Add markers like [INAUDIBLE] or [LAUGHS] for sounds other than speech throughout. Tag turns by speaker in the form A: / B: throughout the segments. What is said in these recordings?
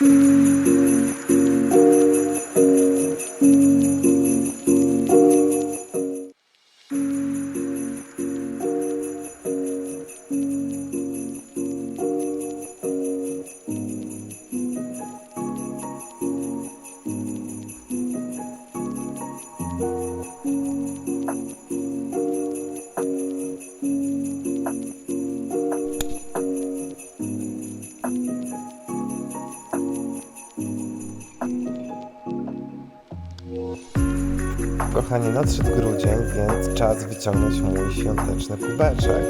A: Mm-hmm. Kochani, nadszedł grudzień, więc czas wyciągnąć mój świąteczny kubeczek.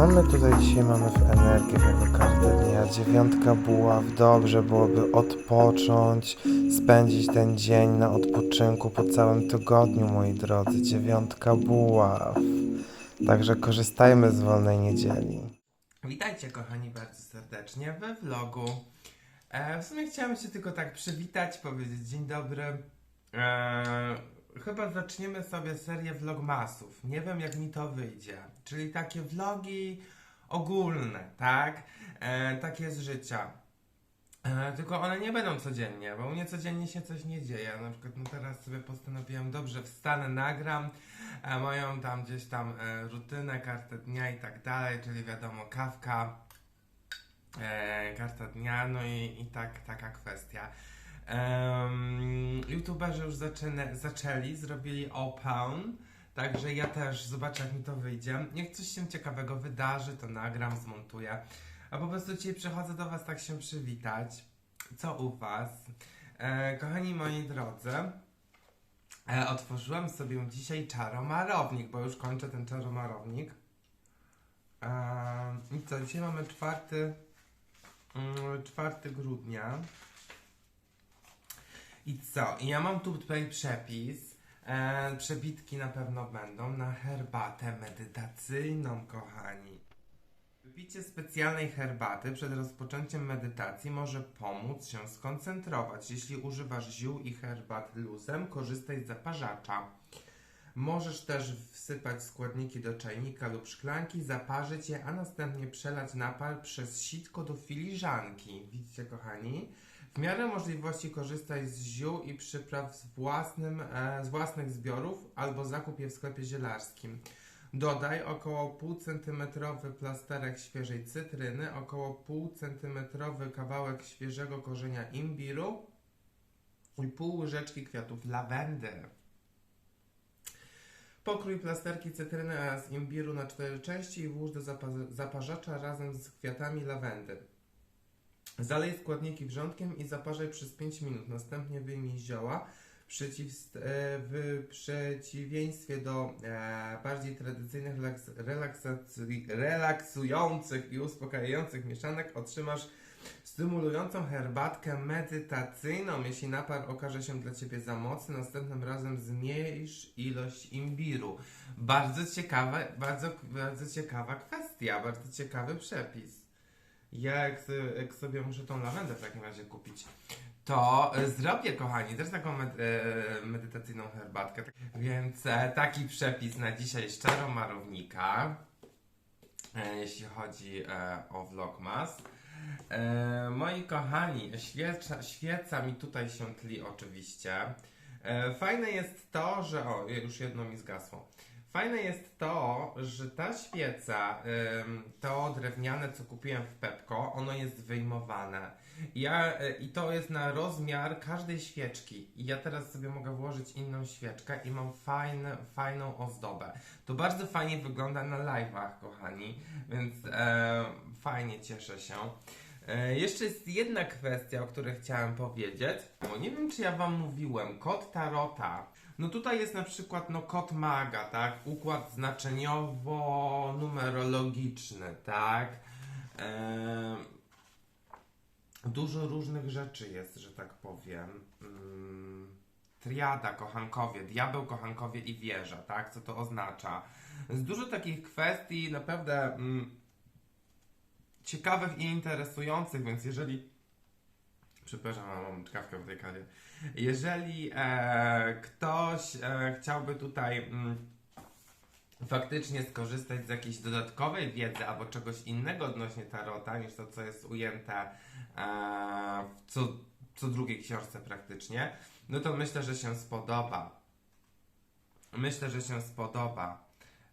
A: Co my tutaj dzisiaj mamy w energiach jako kartę dnia? Dziewiątka buław, dobrze byłoby odpocząć, spędzić ten dzień na odpoczynku po całym tygodniu, moi drodzy. Dziewiątka buław. Także korzystajmy z wolnej niedzieli.
B: Witajcie kochani bardzo serdecznie we vlogu. E, w sumie chciałem się tylko tak przywitać, powiedzieć dzień dobry. E, chyba zaczniemy sobie serię vlogmasów. Nie wiem jak mi to wyjdzie. Czyli takie vlogi ogólne, tak? E, takie z życia. E, tylko one nie będą codziennie, bo u mnie codziennie się coś nie dzieje. Na przykład no teraz sobie postanowiłem, dobrze wstanę, nagram e, moją tam gdzieś tam e, rutynę, kartę dnia i tak dalej, czyli wiadomo kawka, e, karta dnia, no i, i tak, taka kwestia. Um, YouTuberzy już zaczyna, zaczęli, zrobili open, także ja też zobaczę jak mi to wyjdzie. Jak coś się ciekawego wydarzy, to nagram, zmontuję. A po prostu dzisiaj przychodzę do Was tak się przywitać. Co u Was? E, kochani moi drodzy, e, otworzyłem sobie dzisiaj czaromarownik, bo już kończę ten czaromarownik. E, I co, dzisiaj mamy czwarty, mm, 4 grudnia. I co? I ja mam tu tutaj przepis. E, przebitki na pewno będą na herbatę medytacyjną, kochani. Wypicie specjalnej herbaty przed rozpoczęciem medytacji może pomóc się skoncentrować. Jeśli używasz ziół i herbat luzem, korzystaj z zaparzacza. Możesz też wsypać składniki do czajnika lub szklanki, zaparzyć je, a następnie przelać napar przez sitko do filiżanki. Widzicie, kochani? W miarę możliwości korzystaj z ziół i przypraw z, własnym, e, z własnych zbiorów albo zakup je w sklepie zielarskim. Dodaj około pół centymetrowy plasterek świeżej cytryny, około pół centymetrowy kawałek świeżego korzenia imbiru i pół łyżeczki kwiatów lawendy. Pokrój plasterki cytryny oraz imbiru na cztery części i włóż do zapa- zaparzacza razem z kwiatami lawendy. Zalej składniki wrzątkiem i zaparzaj przez 5 minut. Następnie wyjmij zioła. E, w przeciwieństwie do e, bardziej tradycyjnych relaksujących i uspokajających mieszanek otrzymasz stymulującą herbatkę medytacyjną. Jeśli napar okaże się dla Ciebie za mocny, następnym razem zmniejsz ilość imbiru. Bardzo ciekawa, bardzo, bardzo ciekawa kwestia, bardzo ciekawy przepis. Ja jak, jak sobie muszę tą lawendę w takim razie kupić, to e, zrobię, kochani, też taką med- e, medytacyjną herbatkę. Więc e, taki przepis na dzisiaj z czaromarownika, e, jeśli chodzi o Vlogmas. Moi kochani, świeca, świeca mi tutaj się tli oczywiście. Fajne jest to, że... O, już jedno mi zgasło. Fajne jest to, że ta świeca, to drewniane, co kupiłem w Pepko, ono jest wyjmowane. Ja, y, I to jest na rozmiar każdej świeczki. I ja teraz sobie mogę włożyć inną świeczkę i mam fajne, fajną ozdobę. To bardzo fajnie wygląda na live'ach, kochani, więc e, fajnie cieszę się. E, jeszcze jest jedna kwestia, o której chciałem powiedzieć. Bo nie wiem, czy ja Wam mówiłem. Kod Tarota. No tutaj jest na przykład no kod maga, tak? Układ znaczeniowo-numerologiczny, tak? Dużo różnych rzeczy jest, że tak powiem. Mm, triada, kochankowie, diabeł, kochankowie i wieża, tak? Co to oznacza? Jest dużo takich kwestii, naprawdę mm, ciekawych i interesujących, więc jeżeli przepraszam, mam czkawkę w tej kawie. Jeżeli e, ktoś e, chciałby tutaj mm, faktycznie skorzystać z jakiejś dodatkowej wiedzy albo czegoś innego odnośnie tarota niż to, co jest ujęte e, w co, co drugiej książce praktycznie, no to myślę, że się spodoba. Myślę, że się spodoba.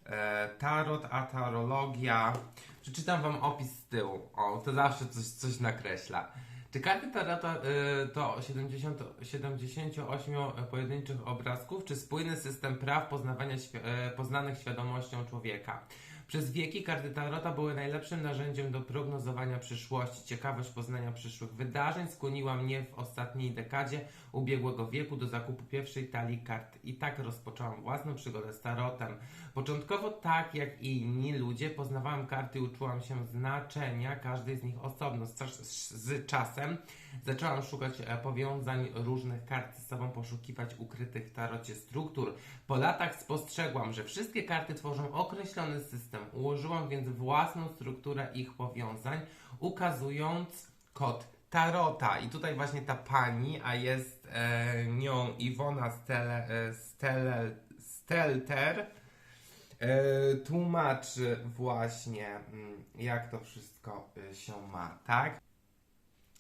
B: E, tarot, a tarologia. Przeczytam wam opis z tyłu. O, to zawsze coś, coś nakreśla. Czy karty tarota y, to 70, 78 pojedynczych obrazków, czy spójny system praw poznawania e, poznanych świadomością człowieka? Przez wieki karty tarota były najlepszym narzędziem do prognozowania przyszłości. Ciekawość poznania przyszłych wydarzeń skłoniła mnie w ostatniej dekadzie ubiegłego wieku do zakupu pierwszej talii kart. I tak rozpoczęłam własną przygodę z tarotem. Początkowo tak jak i inni ludzie poznawałam karty i uczyłam się znaczenia każdej z nich osobno. Z, z czasem zaczęłam szukać e, powiązań różnych kart z sobą, poszukiwać ukrytych w tarocie struktur. Po latach spostrzegłam, że wszystkie karty tworzą określony system. Ułożyłam więc własną strukturę ich powiązań, ukazując kod Tarota. I tutaj właśnie ta pani, a jest e, nią Iwona e, Stelter, e, tłumaczy właśnie, mm, jak to wszystko e, się ma, tak?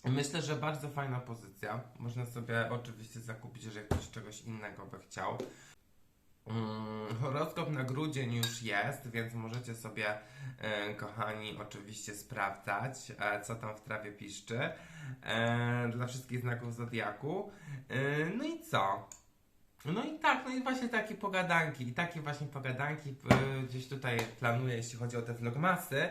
B: Myślę, że bardzo fajna pozycja. Można sobie oczywiście zakupić, jeżeli ktoś czegoś innego by chciał. Mm, horoskop na grudzień już jest, więc możecie sobie, e, kochani, oczywiście sprawdzać, e, co tam w trawie piszczy. E, dla wszystkich znaków zodiaku. No i co? No i tak, no i właśnie takie pogadanki. I takie właśnie pogadanki gdzieś tutaj planuję, jeśli chodzi o te vlogmasy.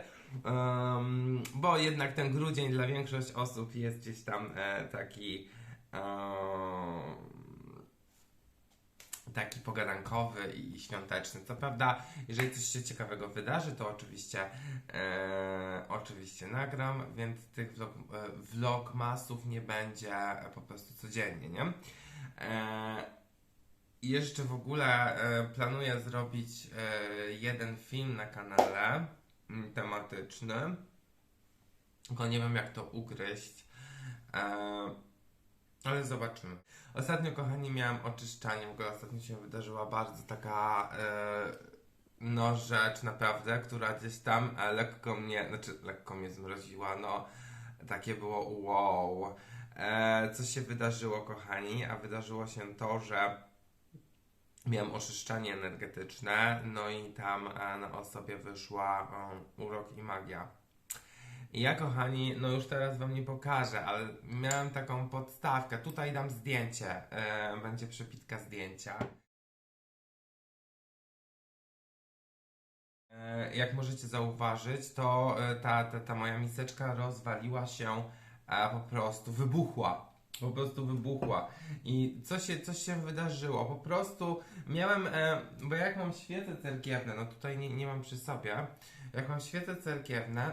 B: Bo jednak ten grudzień dla większości osób jest gdzieś tam taki taki pogadankowy i świąteczny. Co prawda, jeżeli coś się ciekawego wydarzy, to oczywiście e, oczywiście nagram, więc tych vlog, e, vlogmasów nie będzie po prostu codziennie, nie? E, i jeszcze w ogóle e, planuję zrobić e, jeden film na kanale mm, tematyczny. Tylko nie wiem jak to ugryźć. Ale zobaczymy. Ostatnio, kochani, miałam oczyszczanie. W ogóle ostatnio się wydarzyła bardzo taka e, no rzecz naprawdę, która gdzieś tam e, lekko mnie, znaczy lekko mnie zmroziła. No, takie było wow. E, co się wydarzyło, kochani? A wydarzyło się to, że miałem oczyszczanie energetyczne, no i tam e, na osobie wyszła e, urok i magia. Ja, kochani, no już teraz wam nie pokażę, ale miałem taką podstawkę. Tutaj dam zdjęcie, e, będzie przepitka zdjęcia. E, jak możecie zauważyć, to e, ta, ta, ta moja miseczka rozwaliła się, e, po prostu wybuchła. Po prostu wybuchła. I co się, co się wydarzyło? Po prostu miałem, bo jak mam świece cerkiewne, no tutaj nie, nie mam przy sobie, jak mam świece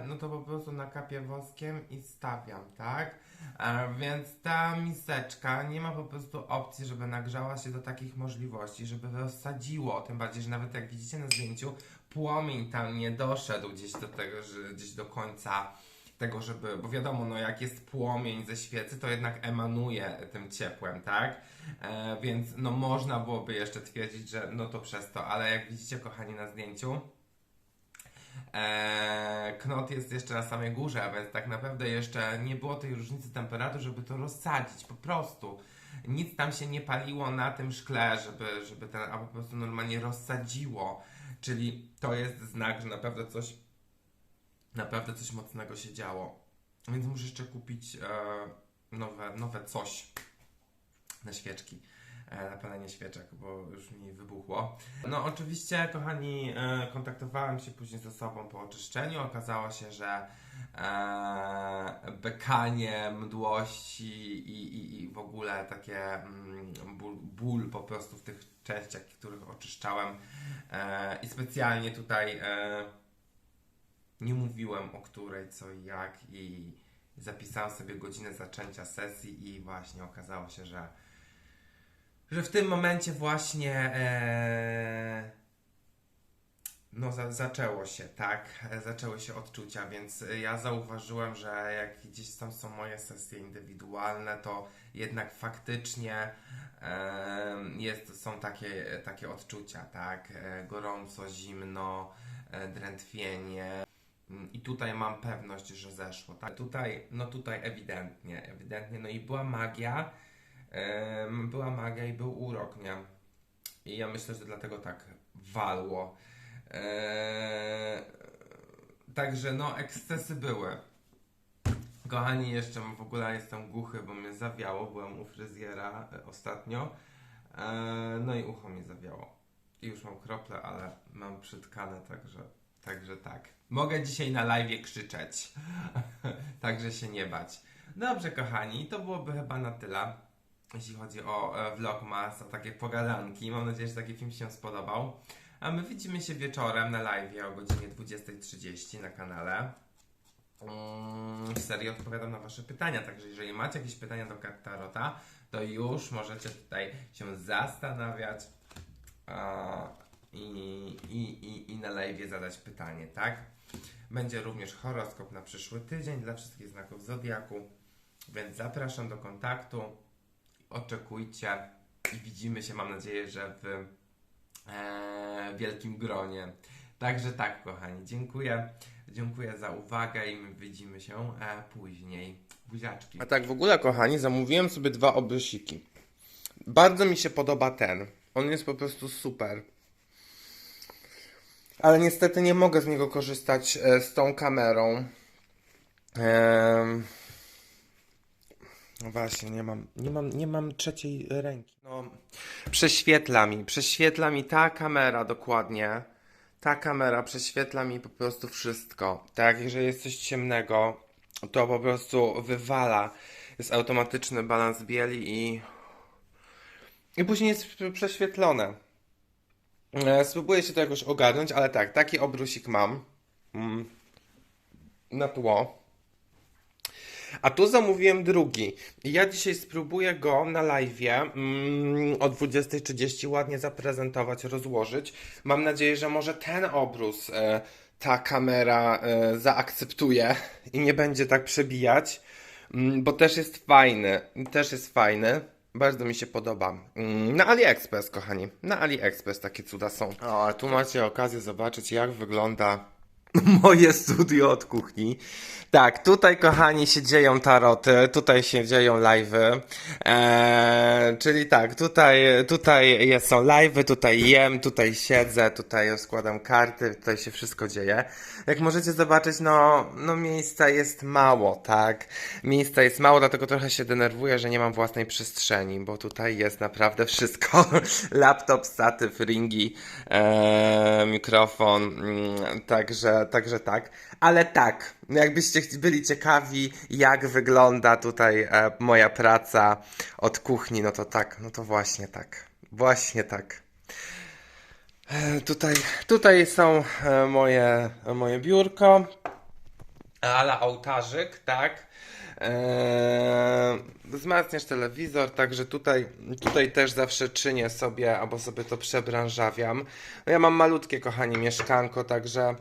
B: no to po prostu nakapię woskiem i stawiam, tak? E, więc ta miseczka nie ma po prostu opcji, żeby nagrzała się do takich możliwości, żeby rozsadziło, tym bardziej, że nawet jak widzicie na zdjęciu, płomień tam nie doszedł gdzieś do tego, że gdzieś do końca tego, żeby, bo wiadomo, no jak jest płomień ze świecy, to jednak emanuje tym ciepłem, tak? E, więc no można byłoby jeszcze twierdzić, że no to przez to, ale jak widzicie, kochani, na zdjęciu, e, knot jest jeszcze na samej górze, więc tak naprawdę jeszcze nie było tej różnicy temperatur, żeby to rozsadzić, po prostu. Nic tam się nie paliło na tym szkle, żeby, żeby ten, a po prostu normalnie rozsadziło. Czyli to jest znak, że naprawdę coś naprawdę coś mocnego się działo. Więc muszę jeszcze kupić e, nowe, nowe coś na świeczki. E, na palenie świeczek, bo już mi wybuchło. No oczywiście, kochani, e, kontaktowałem się później z osobą po oczyszczeniu. Okazało się, że e, bekanie, mdłości i, i, i w ogóle takie mm, ból, ból po prostu w tych częściach, których oczyszczałem. I specjalnie tutaj nie mówiłem o której, co i jak i zapisałem sobie godzinę zaczęcia sesji i właśnie okazało się, że że w tym momencie właśnie e, no za, zaczęło się, tak, e, zaczęły się odczucia, więc e, ja zauważyłem, że jak gdzieś tam są moje sesje indywidualne, to jednak faktycznie em, jest, są takie, takie odczucia, tak, e, gorąco, zimno, e, drętwienie. I tutaj mam pewność, że zeszło. Tak? Tutaj, no tutaj ewidentnie, ewidentnie, no i była magia, była magia i był urok, nie? I ja myślę, że dlatego tak walło. Eee, także no, ekscesy były. Kochani, jeszcze w ogóle jestem głuchy, bo mnie zawiało. Byłem u fryzjera e, ostatnio. Eee, no i ucho mnie zawiało. I już mam krople, ale mam przytkane, także, także tak. Mogę dzisiaj na live krzyczeć. [LAUGHS] także się nie bać. Dobrze, kochani, to byłoby chyba na tyle jeśli chodzi o e, vlogmas, o takie pogadanki. Mam nadzieję, że taki film się spodobał. A my widzimy się wieczorem na live o godzinie 20.30 na kanale. Mm, w serii odpowiadam na Wasze pytania, także jeżeli macie jakieś pytania do kart Tarota, to już możecie tutaj się zastanawiać i, i, i, i na live zadać pytanie, tak? Będzie również horoskop na przyszły tydzień dla wszystkich znaków Zodiaku, więc zapraszam do kontaktu oczekujcie i widzimy się, mam nadzieję, że w e, wielkim gronie. Także tak, kochani, dziękuję. Dziękuję za uwagę i my widzimy się e, później. Buziaczki. A tak w ogóle, kochani, zamówiłem sobie dwa obrusiki. Bardzo mi się podoba ten. On jest po prostu super. Ale niestety nie mogę z niego korzystać e, z tą kamerą. Ehm, no właśnie, nie mam, nie mam, nie mam trzeciej ręki. No, prześwietla mi, prześwietla mi ta kamera dokładnie. Ta kamera prześwietla mi po prostu wszystko. Tak, jeżeli jest coś ciemnego, to po prostu wywala. Jest automatyczny balans bieli i i później jest prze- prześwietlone. E, Spróbuję się to jakoś ogarnąć, ale tak, taki obrusik mam. Mm. Na tło. A tu zamówiłem drugi. Ja dzisiaj spróbuję go na live mm, o 20.30 ładnie zaprezentować, rozłożyć. Mam nadzieję, że może ten obrus e, ta kamera e, zaakceptuje i nie będzie tak przebijać, mm, bo też jest fajny. Też jest fajny. Bardzo mi się podoba. Mm, Na AliExpress, kochani. Na AliExpress takie cuda są. O, a tu macie okazję zobaczyć, jak wygląda [LAUGHS] moje studio od kuchni. Tak, tutaj kochani się dzieją taroty, tutaj się dzieją live'y. Eee, czyli tak, tutaj, tutaj jest- są live'y, tutaj jem, tutaj siedzę, tutaj rozkładam karty, tutaj się wszystko dzieje. Jak możecie zobaczyć, no, no miejsca jest mało, tak? Miejsca jest mało, dlatego trochę się denerwuję, że nie mam własnej przestrzeni, bo tutaj jest naprawdę wszystko. [LAUGHS] Laptop, statyw, ringi, eee, mikrofon, mm, także, także tak. Ale tak, jakbyście ch- byli ciekawi, jak wygląda tutaj e, moja praca od kuchni, no to tak, no to właśnie tak. Właśnie tak. E, Tutaj, tutaj są e, moje, moje biurko, ala ołtarzyk, tak. Eee, wzmacniasz telewizor, także tutaj, tutaj też zawsze czynię sobie, albo sobie to przebranżawiam. No ja mam malutkie, kochani, mieszkanko, także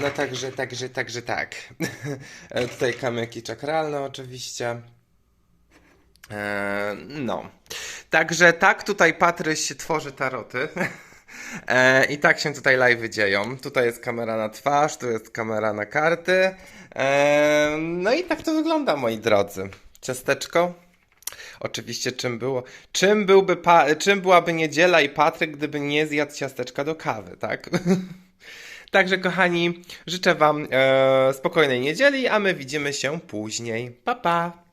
B: no także, także, także tak. [LAUGHS] E, tutaj kamyki czakralne oczywiście. Eee, no. Także tak tutaj Patryś tworzy taroty. [LAUGHS] E, I tak się tutaj live dzieją. Tutaj jest kamera na twarz, tu jest kamera na karty. E, no i tak to wygląda, moi drodzy. Ciasteczko. Oczywiście czym było, czym byłby, pa, czym byłaby niedziela i Patryk, gdyby nie zjadł ciasteczka do kawy, tak? [LAUGHS] Także kochani, życzę wam e, spokojnej niedzieli, a my widzimy się później. Pa pa!